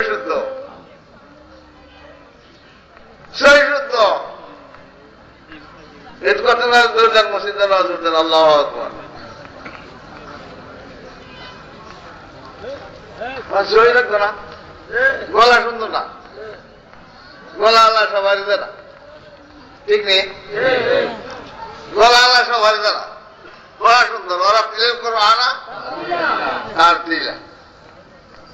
শুদ্ধ সহি শুদ্ধ এত কথা না জোর দেন মসজিদে না দেন আল্লাহ আকবার সহি রাখবে না গলা সুন্দর না গলা আল্লাহ সবারই দেয় না ঠিক নেই গলা আল্লাহ সবারই দেয় গলা সুন্দর ওরা প্লেন করো আনা আর দিলা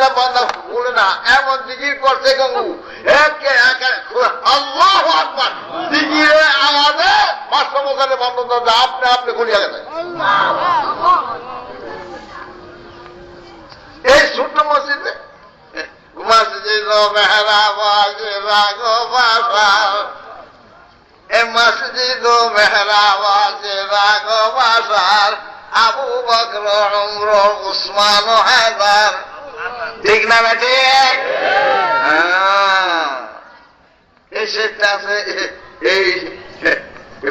এটা বন্ধ বলে না, এমন জিকির করছে গঙ্গু। একে একে আল্লাহ আকবার। জিকিরে আওয়াজে যা আপনি আপনি ঘুরিয়ে গেছে এই ছোট্ট মসজিদে মসজিদ মেহরা বাজে মসজিদ মেহরাবাজ রাগো বাসার আবু বকর উসমান হায়দার। ঠিক না সেটা আছে, এই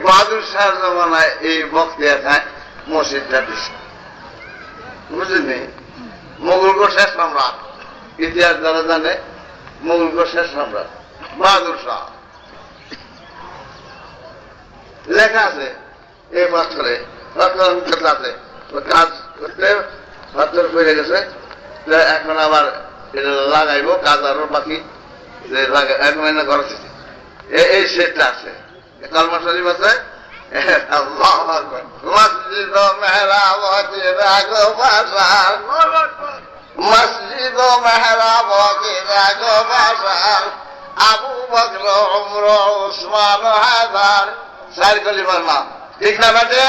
বাহাদুর শাহ জমানায় এই বক্তিয়া খায়, মসজিদটা দিচ্ছে বুঝলি? শেষ সম্রাট। ইতিহাস যারা জানে শেষ সম্রাট, বাহাদুর শাহ। লেখা আছে, এই পাথরে পাথর আছে, কাজ করতে পাথর পড়ে গেছে এখন আবার লাগাইবো কাজ আরও বাকি এক মহিনা। এ- এই সেটটা আছে কলমা শরীফ আছে। মসজিদ বাসার মসজিদ বাসার আবু বকর, উমর, উসমান হায়দার চার কলিমার নাম ঠিক না বেটে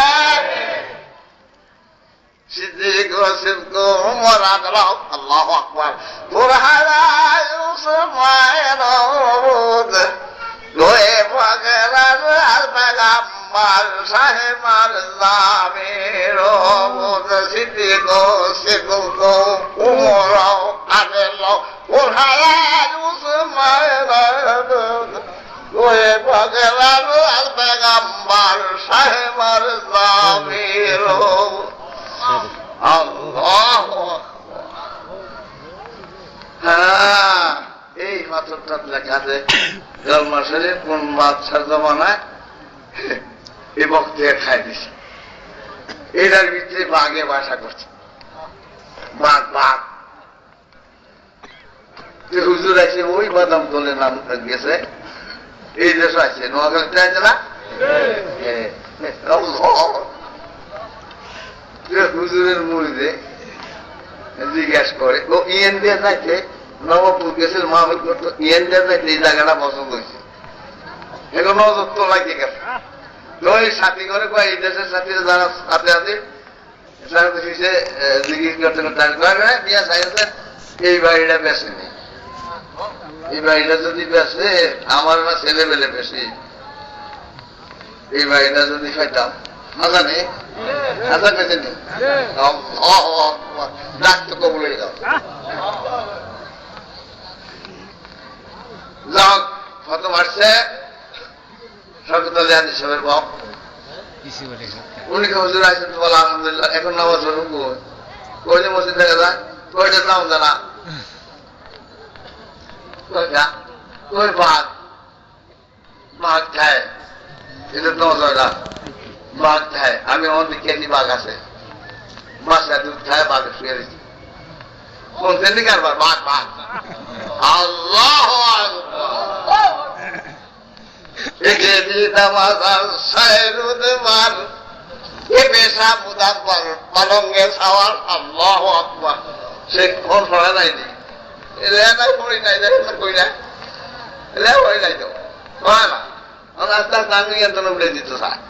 সিদ্দিক সিদ্ক উমর আদরাও আল্লাহ আকবার। বুরহানা ইউসুফায়ন রুদ গোয়ে পাগলার আল পেগাম্বার সাহেবার জামির রুদ সিদ্দিক সিদ্ক উমর আদরাও। বুরহানা ইউসুফায়ন রুদ গোয়ে পাগলার আল পেগাম্বার আল্লাহ হ্যাঁ এই পাথরটা লেখা আছে জলমা শরীফ কোন বাদশার জমানায় এই বক্তিয়া খাই দিছে। এটার ভিতরে বাঘে বাসা করছে। বাঘ বাঘ। হুজুর আছে ওই বাদাম তোলে নাম গেছে এই দেশ আছে। নোয়াখালীতে আছে না? হ্যাঁ। আল্লাহ। যে হুজুরের মুড়িদে জিজ্ঞেস করে। ও ইয়েন দিয়ে যাইতে নবপুর গেছিল মাহফিল করতো। দিয়ে যাইতে এই জায়গাটা পছন্দ হয়েছে। এখন নজর তো লাগে গেছে। তো ওই সাথী করে কয় এই দেশের সাথীরা যারা সাথে আছে "হ্যাঁ, এই বাড়িটা বেশি নেই এই বাড়িটা যদি বেশে আমার না ছেলে বেলে বেশি। এই বাড়িটা যদি খাইতাম মজা নেই আচ্ছা বেঁচে নেই ডাক্তার কবলে যাও যাও কত মারছে শরকত আলী সাহেবের বাপ। উনি হুজুর আছেন তো বলে আলহামদুলিল্লাহ এখন নামাজ পড়ুন কই? মসজিদ থেকে যায় কইটা নাম জানা? কই ভাত ভাত খায়। এটা তো জয়রা বাঘ আমি অনেক কেজি বাঘ আছে। মাছটা দুধ খায় বাঘ শুয়ে রয়েছি। আল্লাহ নাই নাই তো। হয় না। আস্তে আস্তে আমি উঠে দিতে চাই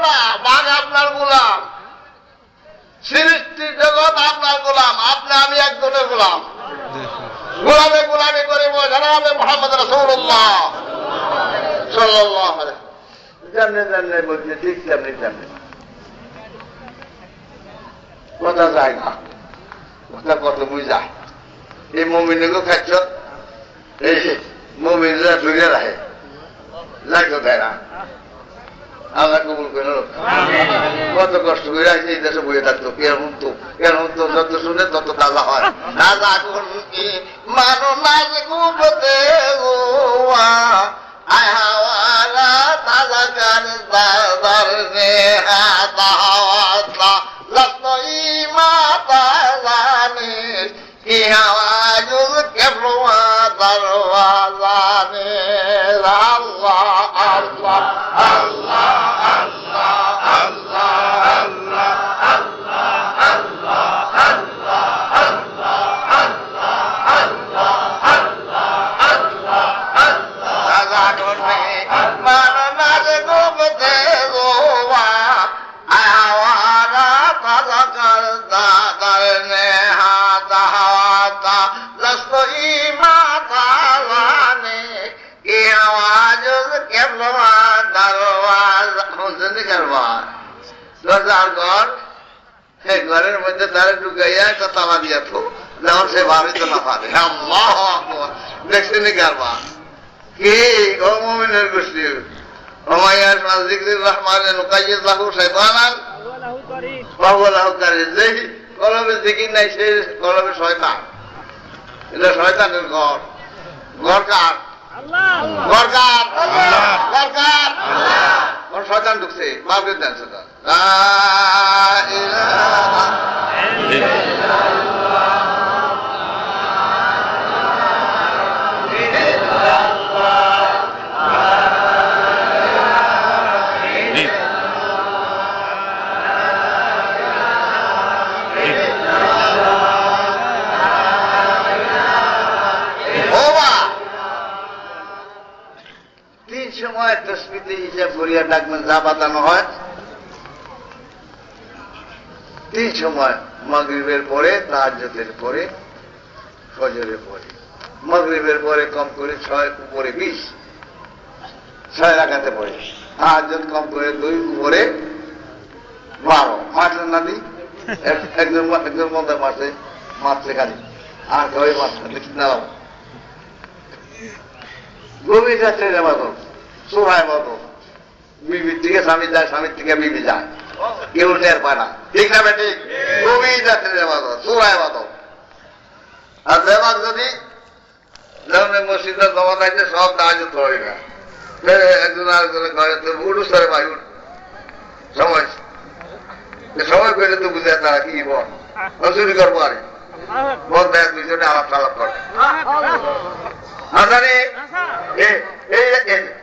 থাপনা বাঘ আপনার গোলাম। সৃষ্টি জগৎ আপনার গোলাম, আপনি আমি একজনের গোলাম। গোলামে গোলামে করে জানাবে মোহাম্মদ রসৌল্লাহ সাল্লাহ জানে জানে বলছে, ঠিক তেমনি তেমনি। কথা যায় না। কথা কত বুঝা। এই মমিনকে খাচ্ছ? এই মমিনরা রাখে। না আল্লাহ কবুল করে কত কষ্ট করে আছে এই দেশে বইয়ে থাকতো কে তো কে তো যত শুনে তত তাজা হয়। তাজা কি মানো না যে গুপতে আয় হাওয়ারা তাজা কার দাদার নে। তারা ঢুকাইয়া একটা তালা দিয়া তো যেমন সে ভাবিত না পারে। দেখছেন কারবা কি? ও মুমিনের শয়তান ঘর। ঘর ঘর ঘর ঢুকছে। সেটা। সময় তসমিতে হিসাব করিয়া ডাকবেন, যা বাতানো হয় তিন সময় মগরিবের পরে তাহাজ্জতের পরে, ফজরের পরে। মগরিবের পরে কম করে ছয়, উপরে বিশ। ছয় রাখাতে পড়ে। তাহাজ্জত কম করে দুই, উপরে বারো। মারলেন না একজন একজন মধ্যে মারছে মারছে খালি। আর কেউ মারছে না। গভীর রাত্রের আবাদত সোহায় মতো বিবির থেকে স্বামী যায় স্বামীর থেকে বিবি যায় কেউ টের পায় না। ঠিক না বেটি? রাত্রের আবাদত সোহায় মতো আর দেবাক যদি যেমন মসজিদে জমা থাকছে সব কাজ হয় না একজন আরেকজনের ঘরে তোর উঠু সরে ভাই উঠ সময় সময় পেলে তো বুঝে তারা কি বল। চুরি করব আরে। বল দেখ দুজনে আলাপ টালাপ করে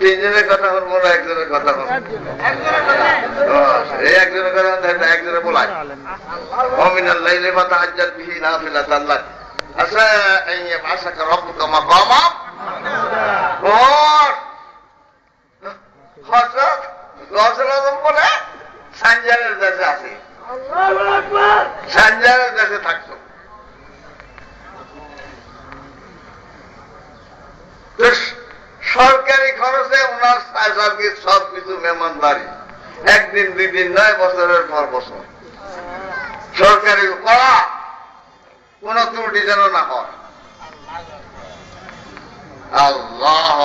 তিনজনের কথা বলব না একজনের কথা বলব এই হ্যাঁ, একজনের কথা একজনে বলায় অমিন আল্লাহ মাতা আজ্জাদ বিহি না ফিলা তাল্লাহ আশা আচ্ছা, এই আশাকে রক্ত কামা কামা ঘর হজরত রসল বলে সাঞ্জারের দেশে আছে। সাঞ্জারের দেশে থাকতো। কৃষ্ণ সরকারি খরচে ওনার সার্ভিস সব কিছু মেহমান বাড়ি। একদিন, দুই দিন, নয় বছরের পর বছর। সরকারি করা, কোন ত্রুটি যেন না হয়। আল্লাহ।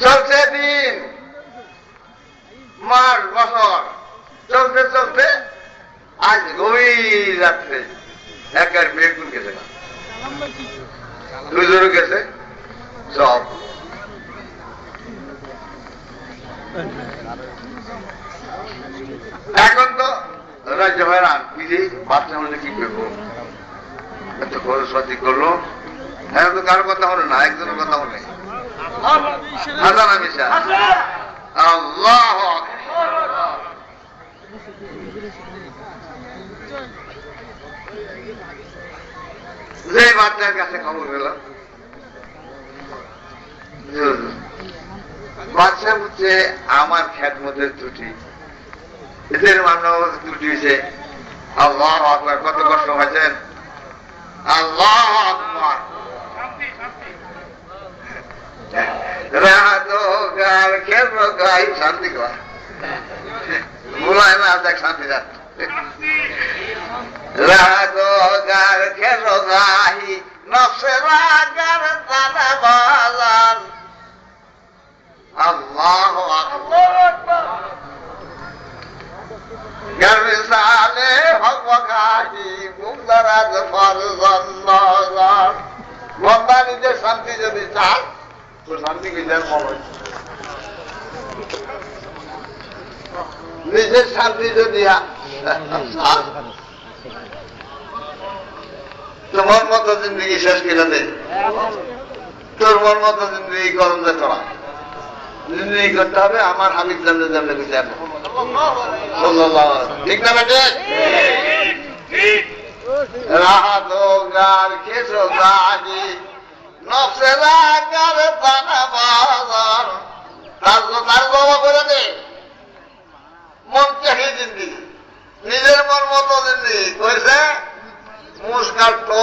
চলছে দিন, মাস, বছর। চলতে চলতে আজ গভীর রাত্রে একের বেগুন গেছে না দুজনে গেছে? সব এখন তো রাজ্য হয়রান বিধি বাচ্চা হলে কি করব? এত সঠিক করল। এখন তো কারও কথা হলো না একজনের কথা হলে হাজার আল্লাহ যে বাচ্চার কাছে খবর পেলাম। বাচ্চা হচ্ছে আমার খ্যাত মধ্যে ত্রুটি। এদের মানব ত্রুটি হয়েছে আল্লাহ আকবার। কত কষ্ট হয়েছেন আল্লাহ আকবার। গাল খেল গাই শান্তি কর। না শান্তি যাচ্ছে রাগো গার খেলো গাহি নফসে রাগার দানা বাজান আল্লাহ গর্বে সালে হক গাহি মুদারাজ ফরজন নজন বন্দা নিজের শান্তি যদি চান তো শান্তি নিজের মনে। নিজের শান্তি যদি তোমার মতো জিন্দগি শেষ করে দে। তোর মন মতো জিন্দগি করম দে তোরা। জিন্দগি করতে হবে, আমার হাবিব জানতে জানতে বিচার ঠিক না বেটে? করে মন চাহি জিন্দগি। নিজের মন মতো জিন্দগি। কইছে? কাটতো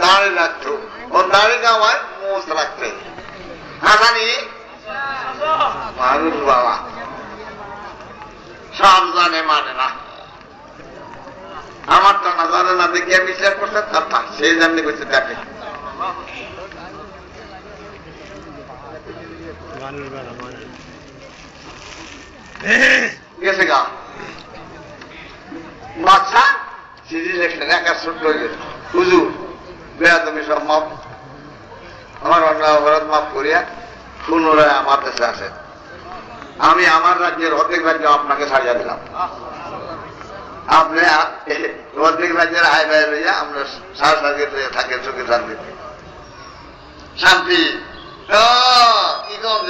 দাঁড়ি রাখতো ও দাঁড়ি কামায় মুস রাখতে। হাসানি মানুষ বাবা। সব জানে মানে না। আমার তো না জানে না দেখে বিচার করছে তার না সেই জানলে কইছে দেখে। গেছে গা। বাচ্চা চিঠি লেখলেন একা ছোট্ট হুজুর বেয়া তুমি সব মাপ আমার অপরাধ মাফ করিয়া পুনরায় আমার দেশে আসেন। আমি আমার রাজ্যের অর্ধেক রাজ্য আপনাকে ছাড়িয়ে দিলাম। আপনি অর্ধেক রাজ্যের আয় ব্যয় লইয়া আমরা সারা সাথে থাকে সুখে শান্তিতে শান্তি। কি কম